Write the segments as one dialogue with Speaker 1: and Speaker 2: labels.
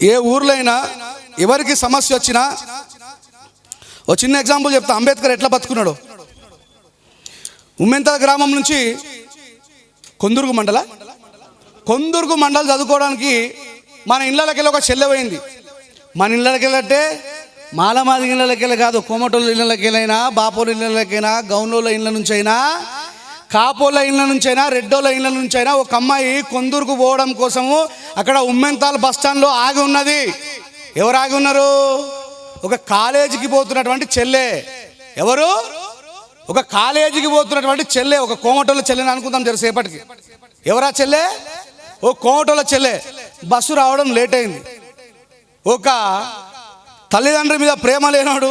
Speaker 1: ఏ ఊర్లో అయినా ఎవరికి సమస్య వచ్చినా ఓ చిన్న ఎగ్జాంపుల్ చెప్తా. అంబేద్కర్ ఎట్లా బతుకున్నాడు? ఉమ్మెంతల గ్రామం నుంచి కొందుర్గు మండల కొందుర్గు మండలం చదువుకోవడానికి మన ఇళ్ళకెళ్ళి ఒక చెల్లె పోయింది. మన ఇళ్ళకెళ్ళంటే మాలమాది ఇళ్ళకెళ్ళి కాదు కోమటోళ్ళ ఇళ్ళకెళ్ళైనా బాపోల ఇళ్ళకైనా గౌనోళ్ళ ఇళ్ళ నుంచి అయినా కాపోల ఇళ్ళ నుంచైనా రెడ్డోళ్ళ ఇళ్ళ నుంచైనా ఒక అమ్మాయి కొందూరుకు పోవడం కోసము అక్కడ ఉమ్మెంతాల్ బస్ స్టాండ్లో ఆగి ఉన్నది. ఎవరు ఆగి ఉన్నారు? ఒక కాలేజీకి పోతున్నటువంటి చెల్లె. ఎవరు? ఒక కాలేజీకి పోతున్నటువంటి చెల్లె. ఒక కోమటోళ్ళ చెల్లెని అనుకుందాం జరసేపటికి ఎవరా చెల్లె? ఓ కోమటోళ్ళ చెల్లె. బస్సు రావడం లేట్ అయింది ఒక తల్లిదండ్రుల మీద ప్రేమ లేనాడు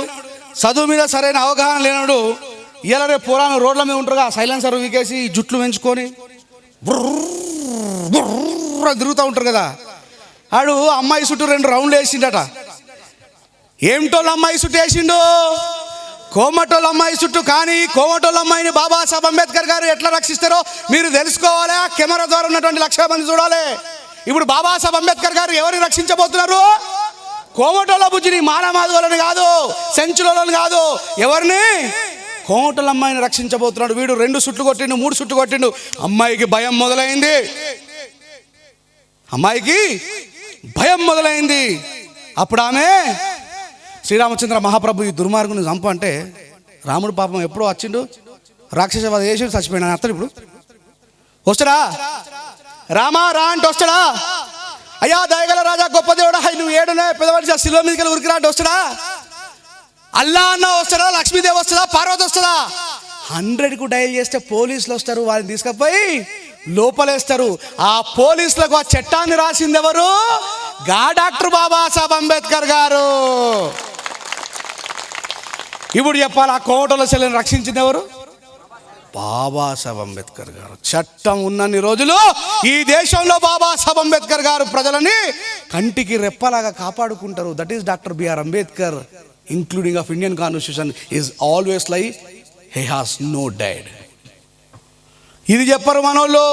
Speaker 1: చదువు మీద సరైన అవగాహన లేనాడు ఇలా రేపు పురాణం రోడ్ల మీద ఉంటారుగా సైలెన్సర్ వీకేసి జుట్లు పెంచుకొని బుర్ర తిరుగుతూ ఉంటారు కదా. ఆడు అమ్మాయి చుట్టూ రెండు రౌండ్లు వేసిండట. ఏమిటోళ్ళ అమ్మాయి చుట్టూ వేసిండు? కోమటోళ్ళ అమ్మాయి చుట్టూ కానీ కోమటోళ్ళ అమ్మాయిని బాబాసాహెబ్ అంబేద్కర్ గారు ఎట్లా రక్షిస్తారో మీరు తెలుసుకోవాలి? కెమెరా ద్వారా ఉన్నటువంటి లక్షల మంది చూడాలి. ఇప్పుడు బాబాసాహెబ్ అంబేద్కర్ గారు ఎవరిని రక్షించబోతున్నారు? కోమటోళ్ళ బుజ్జిని మానమాధవులని కాదు సెంచులని కాదు ఎవరిని? కోటల అమ్మాయిని రక్షించబోతున్నాడు. వీడు రెండు సుట్లు కొట్టిండు మూడు సుట్లు కొట్టిండు. అమ్మాయికి భయం మొదలైంది. అమ్మాయికి భయం మొదలైంది. అప్పుడు ఆమె శ్రీరామచంద్ర మహాప్రభు ఈ దుర్మార్గుని చంపంటే అంటే రాముడు పాపం ఎప్పుడో వచ్చిండు. రాక్షసవాద చేసి చచ్చిపోయినా అతను ఇప్పుడు వస్తాడా? రామా రా అంటే వస్తాడా? అయ్యా దయగల రాజా గొప్ప దేవుడా హై నువ్వు ఏడునే పెదవాడి శిలో మీదకి ఉరికిరా అంటే వస్తాడా? అల్లా అన్న వస్తాడా లక్ష్మీదేవి వస్తుందా పార్వతి వస్తుందా హండ్రెడ్కు డయల్ చేస్తే పోలీసులు వస్తారు వారిని తీసుకుపోయి లోపలేస్తారు. ఆ పోలీసులకు ఆ చట్టాన్ని రాసింది ఎవరు? గా డాక్టర్ బాబాసాహెబ్ అంబేద్కర్ గారు. ఇప్పుడు చెప్పాలి ఆ కోటల చెల్లెని రక్షించింది ఎవరు? బాబాసాహెబ్ అంబేద్కర్ గారు. చట్టం ఉన్నన్ని రోజులు ఈ దేశంలో బాబాసాహెబ్ అంబేద్కర్ గారు ప్రజలని కంటికి రెప్పలాగా కాపాడుకుంటారు. That is doctor B R Ambedkar. Including of Indian constitution is always lie he has no died ఇది చెప్పరు మనోళ్ళు.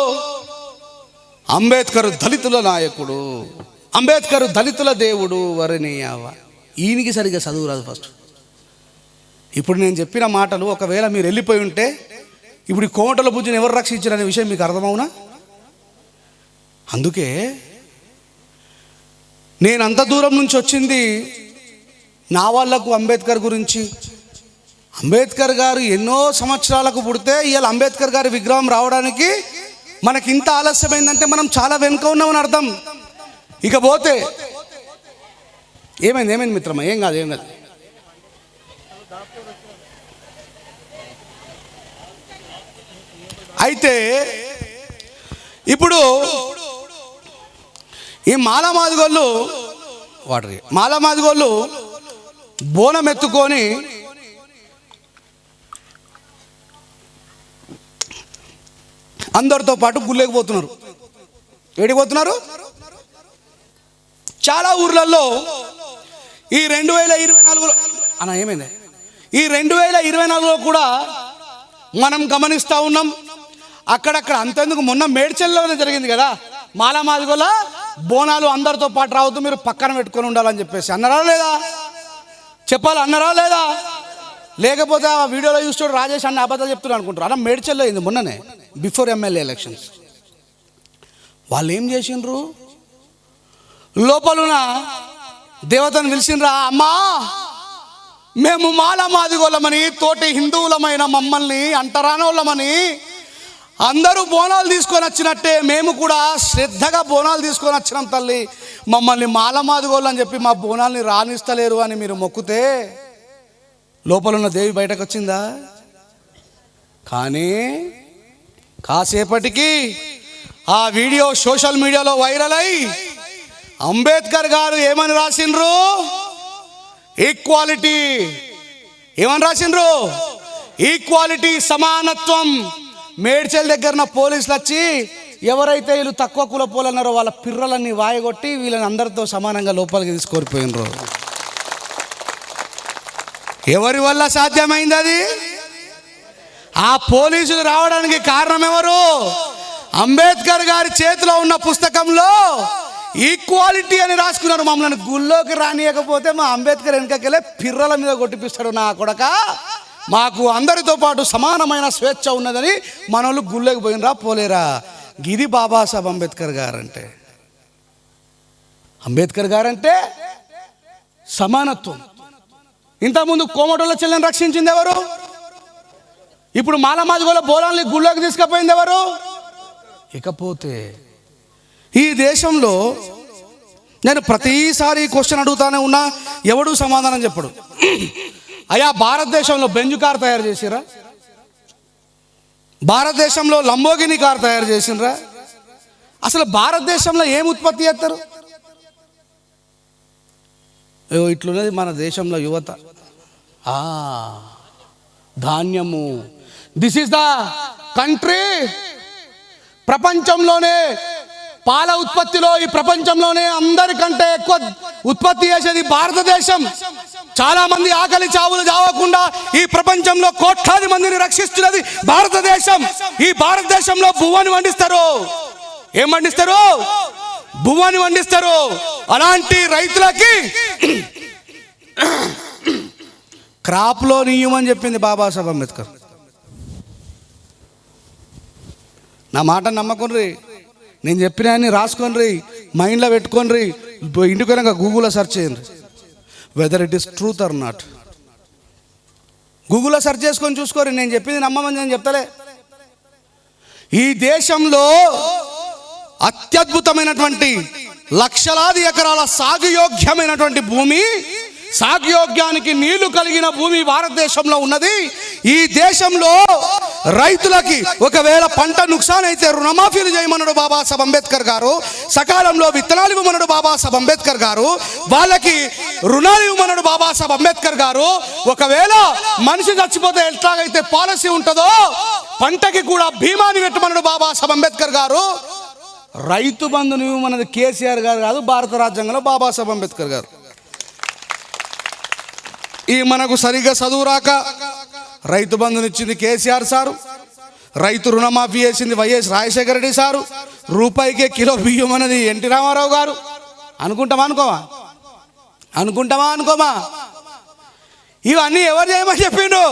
Speaker 1: అంబేద్కర్ దళితుల నాయకుడు అంబేద్కర్ దళితుల దేవుడు వరణీయవ ఈయనకి సరిగ్గా చదువు రాదు ఫస్ట్ ఇప్పుడు నేను చెప్పిన మాటలు ఒకవేళ మీరు వెళ్ళిపోయి ఉంటే ఇప్పుడు ఈ కోమటల బుజ్జిని ఎవరు రక్షించారనే విషయం మీకు అర్థమవునా? అందుకే నేను అంత దూరం నుంచి వచ్చింది నా వాళ్ళకు అంబేద్కర్ గురించి. అంబేద్కర్ గారు ఎన్నో సంవత్సరాలకు పుడితే ఇవాళ అంబేద్కర్ గారి విగ్రహం రావడానికి మనకి ఇంత ఆలస్యమైందంటే మనం చాలా వెనుక ఉన్నామని అర్థం. ఇక పోతే ఏమైంది ఏమైంది మిత్రమా? ఏం కాదు ఏం కాదు. అయితే ఇప్పుడు ఈ మాలమాదిగోళ్ళు వాటర్ మాలమాదిగోళ్ళు బోనం ఎత్తుకొని అందరితో పాటు గుళ్ళేకి పోతున్నారు. ఏడికి పోతున్నారు? చాలా ఊర్లలో ఈ రెండు వేల ఇరవై నాలుగులో అన్న ఏమైంది? ఈ రెండు వేల ఇరవై నాలుగులో కూడా మనం గమనిస్తూ ఉన్నాం. అక్కడక్కడ అంతెందుకు మొన్న మేడ్చల్లోనే జరిగింది కదా. మాలామాదిగోల బోనాలు అందరితో పాటు రావద్దు మీరు పక్కన పెట్టుకొని ఉండాలని చెప్పేసి. అన్నారా లేదా? చెప్పాలి అన్నారా లేదా? లేకపోతే ఆ వీడియోలో చూస్తాడు రాజేష్ అన్న అబద్ధాలు చెప్తున్నారు అనుకుంటారు. అన్న మేడ్చల్లో అయింది మొన్ననే బిఫోర్ ఎమ్మెల్యే ఎలక్షన్స్ వాళ్ళు ఏం చేసిండ్రు? లోపలున్న దేవతను పిలిచిండ్రా అమ్మా మేము మాలమాదిగోళ్ళమని తోటి హిందువులమైన మమ్మల్ని అంటరానోళ్ళమని అందరూ బోనాలు తీసుకొని వచ్చినట్టే మేము కూడా శ్రద్ధగా బోనాలు తీసుకొని వచ్చినాం తల్లి. మమ్మల్ని మాలమాదిగోళ్ళు అని చెప్పి మా బోనాల్ని రాణిస్తలేరు అని మీరు మొక్కుతే లోపల ఉన్న దేవి బయటకు వచ్చిందా? కానీ కాసేపటికి ఆ వీడియో సోషల్ మీడియాలో వైరల్ అయి అంబేద్కర్ గారు ఏమని రాసిండ్రు? ఈక్వాలిటీ. ఏమని రాసిండ్రు? ఈక్వాలిటీ సమానత్వం. మేడ్చల్ దగ్గర పోలీసులు వచ్చి ఎవరైతే వీళ్ళు తక్కువ కులపోలన్నారో వాళ్ళ పిర్రలన్నీ వాయగొట్టి వీళ్ళని అందరితో సమానంగా లోపలికి తీసుకొరిపోయినరు ఎవరి వల్ల సాధ్యమైంది అది? ఆ పోలీసులు రావడానికి కారణం ఎవరు అంబేద్కర్ గారి చేతిలో ఉన్న పుస్తకంలో ఈక్వాలిటీ అని రాసుకున్నారు. మమ్మల్ని గుళ్ళోకి రానియకపోతే మా అంబేద్కర్ వెనకకెళ్ళే పిర్రల మీద కొట్టిపిస్తాడు నా కొడక. మాకు అందరితో పాటు సమానమైన స్వేచ్ఛ ఉన్నదని మనోళ్ళు గుళ్ళకి పోయినరా పోలేరా? గిది బాబాసాహెబ్ అంబేద్కర్ గారంటే. అంబేద్కర్ గారంటే సమానత్వం. ఇంతకుముందు కోమటోళ్ళ చెల్లెని రక్షించింది ఎవరు? ఇప్పుడు మాలమాదిగోల బోరాన్ని గుళ్ళోకి తీసుకుపోయింది ఎవరు? ఇకపోతే ఈ దేశంలో నేను ప్రతిసారి క్వశ్చన్ అడుగుతానే ఉన్నా ఎవడు సమాధానం చెప్పడు. అయా భారతదేశంలో బెంజు కార్ తయారు చేసిరా భారతదేశంలో లంబోగిని కార్ తయారు చేసినరా అసలు భారతదేశంలో ఏం ఉత్పత్తి చేస్తారు? ఇట్లున్నది మన దేశంలో యువత. ధాన్యము. దిస్ ఈస్ ద కంట్రీ ప్రపంచంలోనే పాల ఉత్పత్తిలో ఈ ప్రపంచంలోనే అందరికంటే ఎక్కువ ఉత్పత్తి చేసేది భారతదేశం. చాలా మంది ఆకలి చావులు చావకుండా ఈ ప్రపంచంలో కోట్లాది మందిని రక్షిస్తున్నది భారతదేశం. ఈ భారతదేశంలో బువ్వని వండిస్తారు. ఏం వండిస్తారు? బువ్వని వండిస్తారు. అలాంటి రైతులకి క్రాప్లో నియమని చెప్పింది బాబాసాహెబ్ అంబేద్కర్. నా మాట నమ్మకండ్రి. నేను చెప్పిన రాసుకోండి మైండ్లో పెట్టుకోండి ఇంటికి వెళ్ళాక గూగుల్లో సెర్చ్ చేయండి. Whether it is truth or not గూగుల్లో సెర్చ్ చేసుకొని చూసుకోరు నేను చెప్పింది నమ్మమని నేను చెప్తలే. ఈ దేశంలో అత్యద్భుతమైనటువంటి లక్షలాది ఎకరాల సాగుయోగ్యమైనటువంటి భూమి సాగుయోగ్యానికి నీళ్ళు కలిగిన భూమి భారతదేశంలో ఉన్నది. ఈ దేశంలో రైతులకి ఒకవేళ పంట నుక్సాన్ అయితే రుణమాఫీలు చేయమన్నాడు బాబాసాహెబ్ అంబేద్కర్ గారు. సకాలంలో విత్తనాలు ఇవ్వమన్నాడు బాబాసాహెబ్ అంబేద్కర్ గారు. వాళ్ళకి రుణాలు ఇవ్వమన్నాడు బాబాసాహెబ్ అంబేద్కర్ గారు. ఒకవేళ మనిషి చచ్చిపోతే ఎట్లాగైతే పాలసీ ఉంటుందో పంటకి కూడా భీమాని పెట్టమన్నాడు బాబాసాహెబ్ అంబేద్కర్ గారు. రైతు బంధుని ఇవ్వమన్నది కేసీఆర్ గారు కాదు భారత రాజ్యాంగంలో బాబాసాహెబ్ అంబేద్కర్ గారు. ఈ మనకు సరిగ్గా చదువు రాక రైతు బంధునిచ్చింది కేసీఆర్ సారు. రైతు రుణమాఫీ చేసింది వైఎస్ రాజశేఖర రెడ్డి సారు. రూపాయికే కిలో బియ్యం అనేది ఎన్టీ రామారావు గారు. అనుకుంటామా అనుకోమా అనుకుంటామా అనుకోమా ఇవన్నీ ఎవరు చేయమని చెప్పిండు?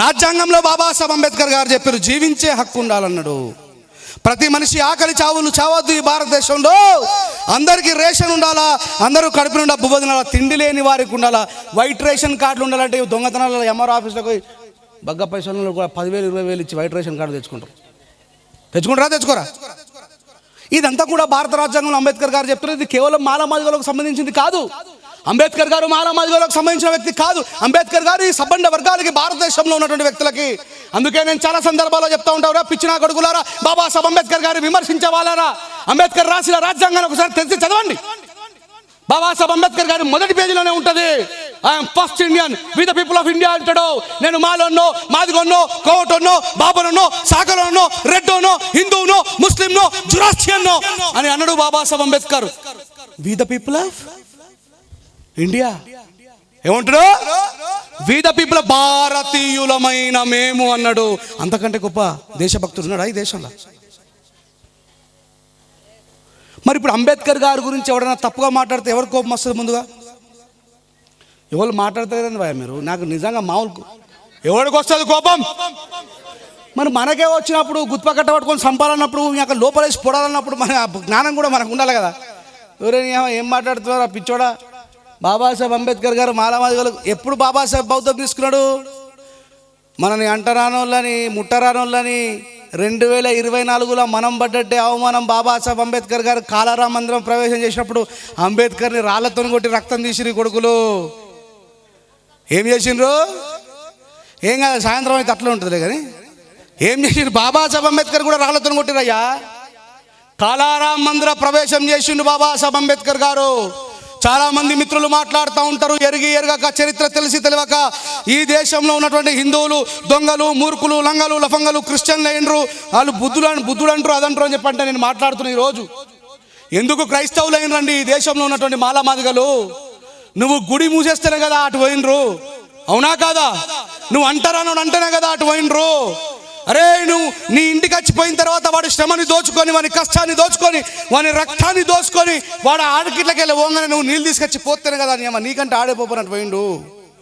Speaker 1: రాజ్యాంగంలో బాబాసాహెబ్ అంబేద్కర్ గారు చెప్పారు జీవించే హక్కు ఉండాలన్నాడు. ప్రతి మనిషి ఆకలి చావులు చావద్దు ఈ భారతదేశంలో. అందరికీ రేషన్ ఉండాలా? అందరూ కడుపు నుండి బువ్వ తినాలా తిండి లేని వారికి ఉండాలా? వైట్ రేషన్ కార్డులు ఉండాలంటే ఇవి దొంగతనాలు ఎంఆర్ ఆఫీస్లోకి పోయి బగ్గ పైసలు కూడా పదివేలు ఇరవై వేలు ఇచ్చి వైట్ రేషన్ కార్డు తెచ్చుకుంటారు తెచ్చుకుంటారా తెచ్చుకోరా? ఇదంతా కూడా భారత రాజ్యాంగంలో అంబేద్కర్ గారు చెప్తున్నారు. ఇది కేవలం మాలమాదిగలకు సంబంధించింది కాదు. అంబేద్కర్ గారు మాలమాదిగలకు సంబంధించిన వ్యక్తి కాదు. అంబేద్కర్ గారు ఈ సబ్బండ వర్గాలకి భారతదేశంలో ఉన్నటువంటి వ్యక్తులకి. అందుకే నేను చాలా సందర్భాల్లో చెప్తా ఉంటారా పిచ్చిన కొడుకులారా బాబా సాహెబ్ అంబేద్కర్ గారు విమర్శించే వాళ్ళారా? అంబేద్కర్ రాసిన రాజ్యాంగాన్ని ఒకసారి తెలిసి చదవండి. బాబాసాహెబ్ అంబేద్కర్ గారి మొదటి పేజీలోనే ఉంటుంది. I'm first Indian with the people of India అంటాడు. నేను మాలోన్నో మాదిగొన్నో కోవటోన్నో బాబరోన్నో సాగరోన్నో రెడ్డోనో హిందువునో ముస్లింనో జురాస్టియన్నో అని అన్నాడు Babasaheb Ambedkar. We the people of India ఏమంటాడు? వీద పీపుల పీపుల్ భారతీయులమైన మేము అన్నాడు. అంతకంటే గొప్ప దేశభక్తుడు ఉన్నాడు ఈ దేశంలో? మరి ఇప్పుడు అంబేద్కర్ గారి గురించి ఎవరైనా తప్పుగా మాట్లాడితే ఎవరు కోపం వస్తుంది ముందుగా? ఎవరు మాట్లాడతారు భయ మీరు? నాకు నిజంగా మామూలు ఎవరికి వస్తుంది కోపం? మరి మనకే వచ్చినప్పుడు గుత్ప కట్ట పట్టుకొని సంపాలన్నప్పుడు ఇంకా లోపలేసి పొడాలన్నప్పుడు మన జ్ఞానం కూడా మనకు ఉండాలి కదా. ఎవరైనా ఏం మాట్లాడుతున్నారా పిచ్చోడా? బాబాసాహెబ్ అంబేద్కర్ గారు మాలామాదిగలు ఎప్పుడు బాబాసాహెబ్ బౌద్ధం తీసుకున్నాడు? మనని అంటరానోళ్ళని ముట్టరానోళ్ళని రెండు వేల ఇరవై నాలుగులో మనం పడ్డట్టే అవమానం బాబాసాహెబ్ అంబేద్కర్ గారు కాలారా మందిరం ప్రవేశం చేసినప్పుడు అంబేద్కర్ని రాళ్ళతో కొట్టి రక్తం తీసిరి కొడుకులు. ఏం చేసిండ్రు? ఏం కాదు సాయంత్రం అయితే అట్లా ఉంటుందిలే కానీ. ఏం చేసిండు బాబాసాహెబ్ అంబేద్కర్ కూడా రాళ్ళతో కొట్టిరయ్యా కాలారాం మందిర ప్రవేశం చేసిండు బాబాసాహెబ్ అంబేద్కర్ గారు. చాలా మంది మిత్రులు మాట్లాడుతూ ఉంటారు ఎరిగి ఎరగక చరిత్ర తెలిసి తెలియక. ఈ దేశంలో ఉన్నటువంటి హిందువులు దొంగలు మూర్ఖులు లంగలు లఫంగలు క్రిస్టియన్లు అయినరు. వాళ్ళు బుద్ధులు అని బుద్ధుడు అంటారు అదంటారు అని చెప్పంటే నేను మాట్లాడుతున్నా ఈరోజు. ఎందుకు క్రైస్తవులు అయినరండి ఈ దేశంలో ఉన్నటువంటి మాలామాదిగలు? నువ్వు గుడి మూసేస్తేనే కదా అటు పోయినరు. అవునా కాదా? నువ్వు అంటారా నువ్వు అంటేనే కదా అటు పోయినరు. అరే నువ్వు నీ ఇంటికి వచ్చిపోయిన తర్వాత వాడి శ్రమని దోచుకొని వాని కష్టాన్ని దోచుకొని వాని రక్తాన్ని దోచుకొని వాడు ఆడకిట్లకెళ్ళి వెళ్ళి నువ్వు నీళ్ళు తీసుకొచ్చి పోతేనే కదా నీ అమ్మ నీకంటే ఆడే పోపోనట్టు పోయిండు.